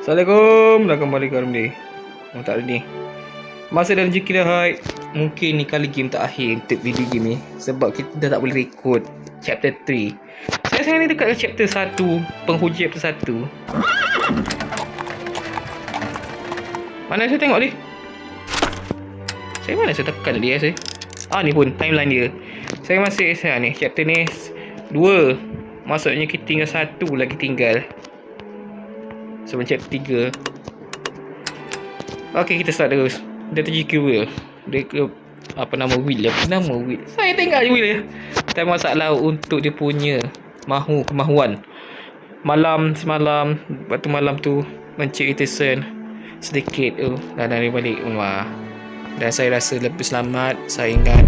Assalamualaikum. Dah kembali ke Armdi Oh tak ada ni. Masa dalam rezeki dah hai. Mungkin ni kali game tak akhir Untuk video game ni. Sebab kita dah tak boleh record Chapter 3 Saya sekarang ni dekat chapter 1 Penghujung chapter 1 Mana saya tengok ni? Saya mana saya tekan tadi ya saya? Ah ni pun timeline dia. Saya masih saya ni Chapter ni 2 Maksudnya kita tinggal satu lagi tinggal Sebelum chapter 3 Okay kita start terus. Dia terjiki Will Dia ke Apa nama Will Apa? Nama Will Saya tengok Will ya Tapi masalah untuk dia punya Mahu kemahuan. Malam semalam Waktu malam tu Mencik Iteson Sedikit tu. Dan dari balik rumah. Dan saya rasa lebih selamat Saya ingat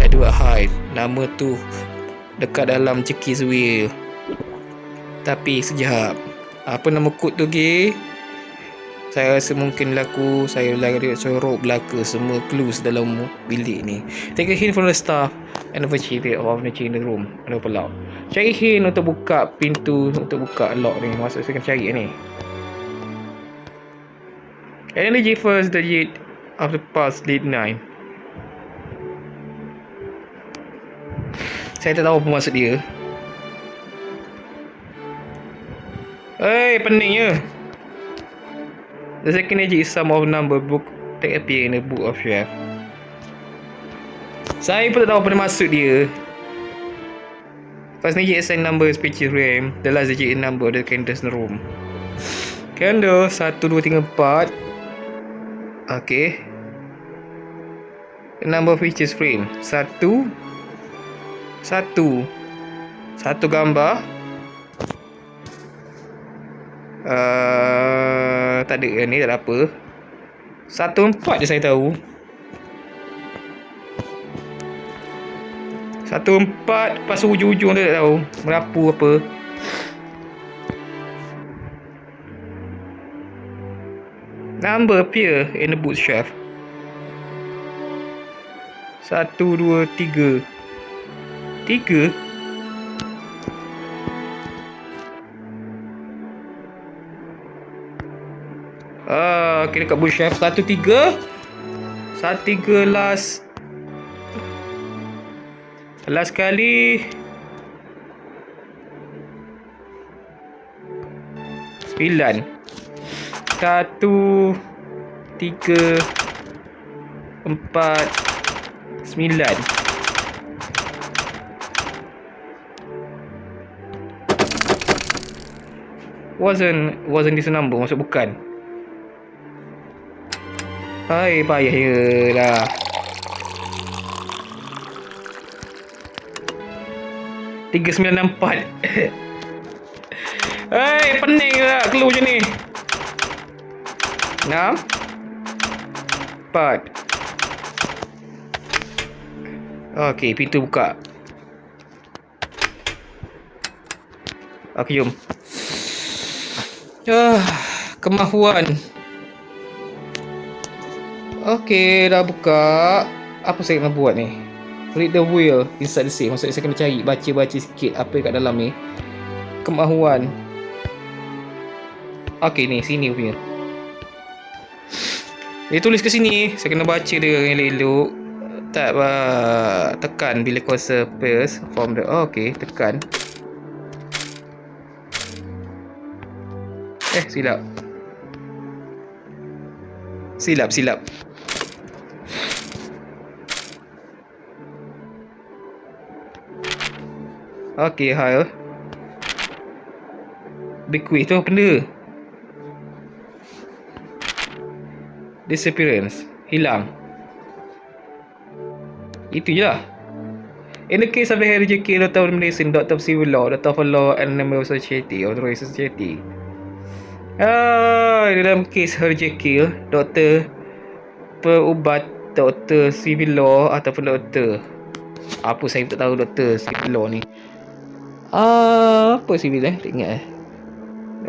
Edward Hyde. Nama tu Dekat dalam cekis Will Tapi sekejap Apa nama kod tu Gay? Saya rasa mungkin laku Saya lagi sorok belaka Semua clues dalam bilik ni. Take a hint from the staff And negotiate of the in the room. And open lock Cari hint untuk buka pintu Untuk buka lock ni. Maksud saya kena cari ni. Energy first digit of the past lead 9 Saya tak tahu apa maksud dia Hei, peningnya The second digit is sum of number book that appear in the book of chef. Saya pun tak tahu apa maksud dia. First digit is a number speech RAM. The last digit is number the candles in the room. Candle 1, 2, 3, 4. Okay. The number of features frame. 1 1 Satu gambar uh, tak ada ni tak ada apa. Satu empat je saya tahu. Satu empat pas hujung-hujung tu tak tahu. Merapu apa. Number appear in the bookshelf satu dua tiga. Tiga Ah, uh, kira kat bush satu tiga last. Last kali. Sembilan. Satu tiga empat sembilan. Wasn't wasn't this number maksud bukan Hai payah lah. Tiga sembilan enam empat. Hai pening lah clue je ni. Enam. Empat. Okey pintu buka. Okey jom. Ah, kemahuan Okey, dah buka. Apa saya kena buat ni? Read the will inside the safe. Maksudnya saya kena cari, baca-baca sikit apa yang kat dalam ni. Kemahuan. Okey ni, sini punya. Dia tulis ke sini. Saya kena baca dia elok-elok. Tak uh, tekan bila kuasa first from the oh, okey, tekan. Eh, silap. Silap, silap. Okey, hal. Bequeath tu apa benda? Disappearance. Hilang. Itu je lah. In the case of the. Doctor of Medicine, Doctor of Civil Law, Doctor of Law and Member of Society, Royal Society. Ah, dalam kes Harry J.K. Doktor perubat Doktor Civil Law ataupun Doktor apa saya tak tahu Doktor Civil Law ni Ah, apa civil eh? Tak ingat eh.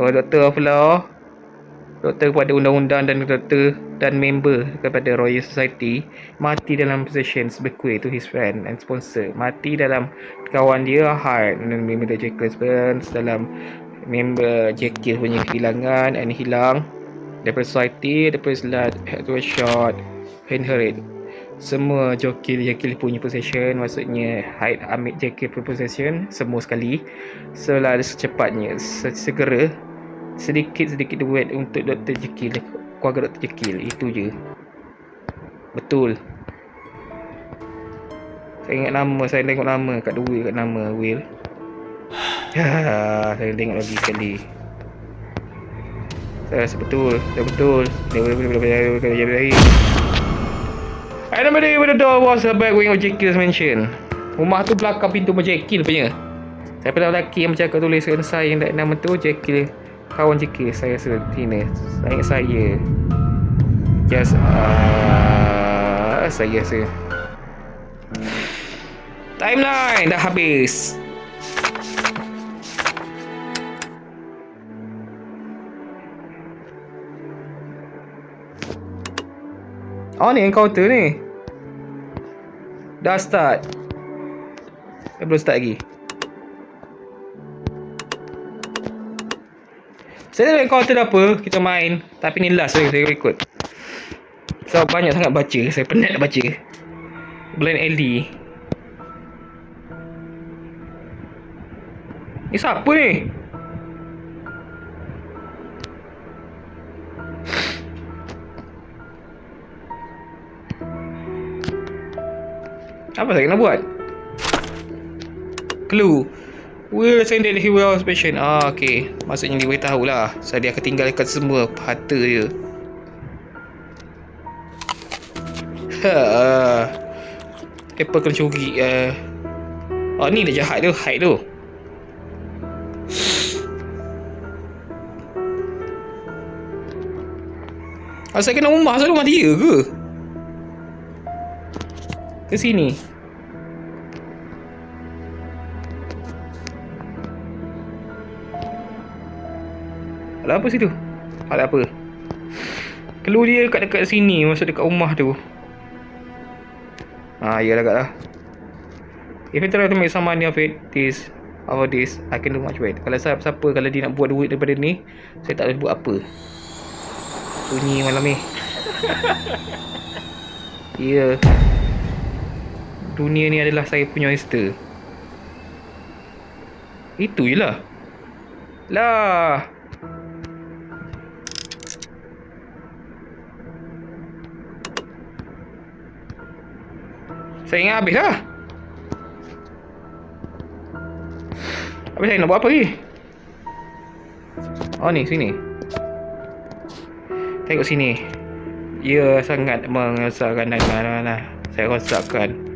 Oh, Doktor of Law. Doktor kepada undang-undang dan doktor dan member kepada Royal Society mati dalam possessions bequeath to his friend and sponsor. Mati dalam kawan dia Hart dan member Jacob Burns dalam member Jekyll punya kehilangan and hilang daripada society daripada slide daripada shot inherit semua Jekyll Jekyll punya possession maksudnya Hyde ambil Jekyll punya possession semua sekali selalu secepatnya se- segera sedikit-sedikit duit untuk Dr. Jekyll keluarga Dr. Jekyll itu je betul saya ingat nama saya tengok nama kat duit kat nama Will saya tengok lagi sekali. Saya rasa betul, saya betul. Dia boleh boleh boleh boleh boleh boleh. I don't believe the door was a back wing of Jekyll's mansion. Rumah tu belakang pintu rumah Jekyll punya. Saya pernah lelaki yang bercakap tuliskan saya yang nama tu Jekyll. Kawan Jekyll saya rasa Tina. Saya saya. Just uh, saya rasa. Timeline dah habis. Oh ni encounter ni. Dah start. Eh belum start lagi. Saya tak encounter apa Kita main. Tapi ni last saya, saya ikut. So banyak sangat baca. Saya penat nak baca. Blend LD Ni siapa ni? Apa saya kena buat? Clue. Will send that he will patient Ah okay. Maksudnya dia boleh tahulah. So dia akan tinggalkan semua harta dia. Ha Apple kena curi uh. Oh ni dia jahat tu Hide tu. Asal kena rumah Asal rumah dia ke? Ke sini Ada apa situ? Ada apa? Clue dia kat dekat sini Maksud dekat rumah tu Ah, ya agak lah If you try to make some money of it This Of this I can do much better Kalau siapa, siapa Kalau dia nak buat duit daripada ni Saya tak boleh buat apa Sunyi malam ni Ya yeah. Dunia ni adalah saya punya oyster. Itu je lah. Lah Saya ingat habis lah. Habis saya nak buat apa lagi? Oh ni sini. Tengok sini. Ia sangat mengesahkan dan mana Saya rosakkan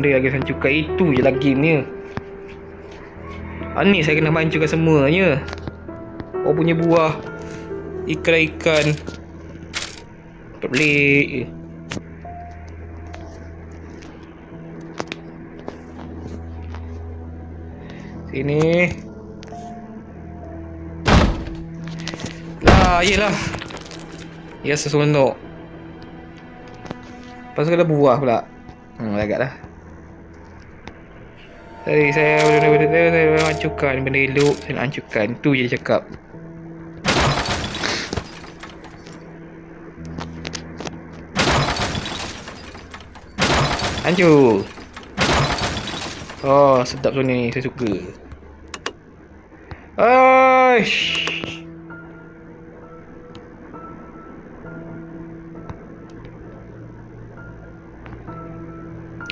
benda lagi hancurkan Itu je lah gamenya Ah, ni saya kena hancurkan semuanya. Oh punya buah Ikan-ikan Pelik je Sini. Lah yelah. Ya sesunuk Lepas tu ada buah pula. Hmm agak dah Tadi saya benda-benda tu saya nak hancurkan benda elok saya nak hancurkan tu je dia cakap. Hancur. Oh sedap tu ni saya suka. Aish.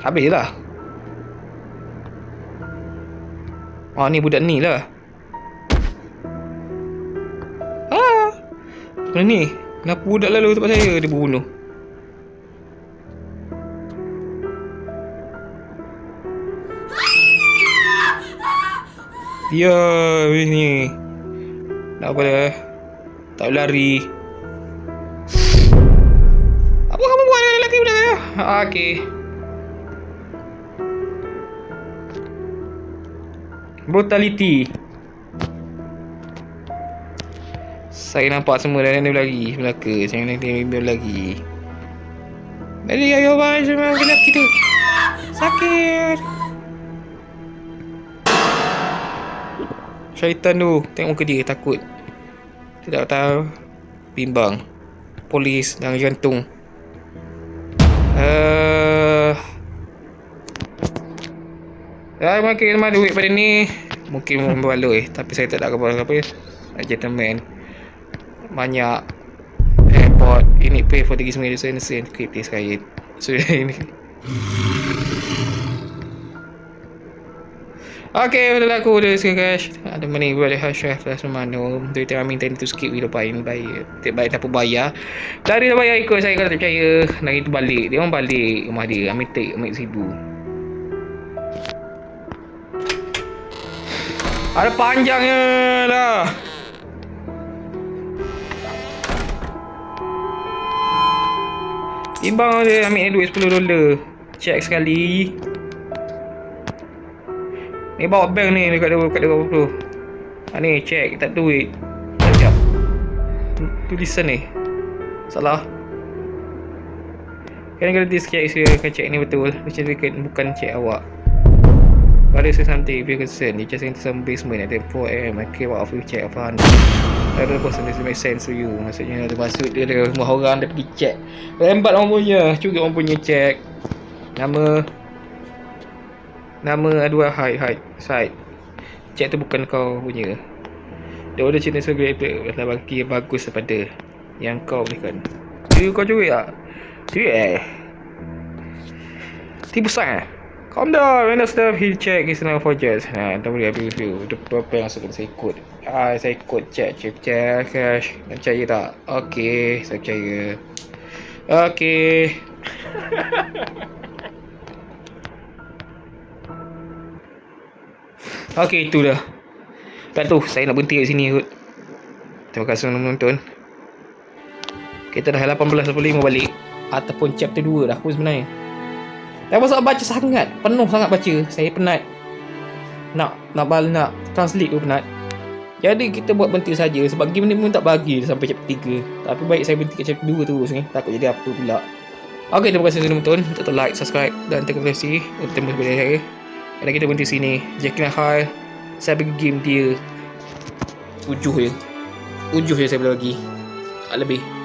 Habis lah Ah ni budak ni lah. Ah. Mana ni? Kenapa budak lalu tempat saya dia bunuh? Ya, ni. Nak apa dah? Tak boleh lari. Apa kamu buat lelaki budak saya? Ah, Brutality. Saya nampak semua dah dia lagi Belaka. Saya nak dia lagi. Balik ayo bye semua kena gitu. Sakit. Syaitan tu Tengok muka dia takut. Tidak tahu. Bimbang. Polis Dan jantung. Uh, Ya, mungkin mah duit pada ni Mungkin membaloi Tapi saya tak nak kepala apa Gentleman Banyak Airport Ini pay for tiga sembilan sen sen Kripti sekali So ini Okay, udah aku udah sekian guys. Ada mana boleh hash chef lah semua no. Dia tak minta tu skip video paling baik. Tak baik tak bayar. Dari dah bayar ikut saya kalau tak percaya. Lagi tu balik. Dia orang balik rumah dia. Ambil take, ambil seribu. Ada panjangnya lah. Timbang dia ambil ni duit 10 dolar. Check sekali. Ni bawa bank ni dekat dekat dia berapa Ha ni check tak duit. Sekejap. Tulisan ni. Salah. Kan kena dis check saya check ni betul. Certificate bukan check awak. But this is something if you're concerned, you just enter some basement at 4 am and came out of your check of 100. I don't know this make sense to you. Maksudnya dia masuk dia ada rumah orang dia pergi check. Lembat orang punya, curi orang punya check. Nama Nama dua hide hide side. Cek tu bukan kau punya. Dia order cerita sebagai adalah bagi yang bagus daripada yang kau berikan. Jadi kau curi tak? Curi eh? Tipu sang eh? When the stuff he check is now for just. Ha, tak boleh habis review. Dia berapa yang masuk saya ikut. Ah, saya ikut check, check, check, cash. Dan percaya tak? Okay, saya percaya. Okay. Okey, itu dah. Tak tahu, saya nak berhenti kat sini kot. Terima kasih menonton. Kita dah 18.45 balik. Ataupun chapter 2 dah pun sebenarnya. Tak pasal baca sangat. Penuh sangat baca. Saya penat. Nak nak bal nak translate tu penat. Jadi kita buat berhenti saja sebab game ni pun tak bagi sampai chapter 3. Tapi baik saya berhenti kat chapter 2 terus ni. Takut jadi apa pula. Okey, terima kasih sudah menonton. Tetap like, subscribe dan tekan notifikasi untuk tembus video saya. Dan kita berhenti sini Jackie High Saya bagi game dia Tujuh je Tujuh je saya boleh bagi Tak lebih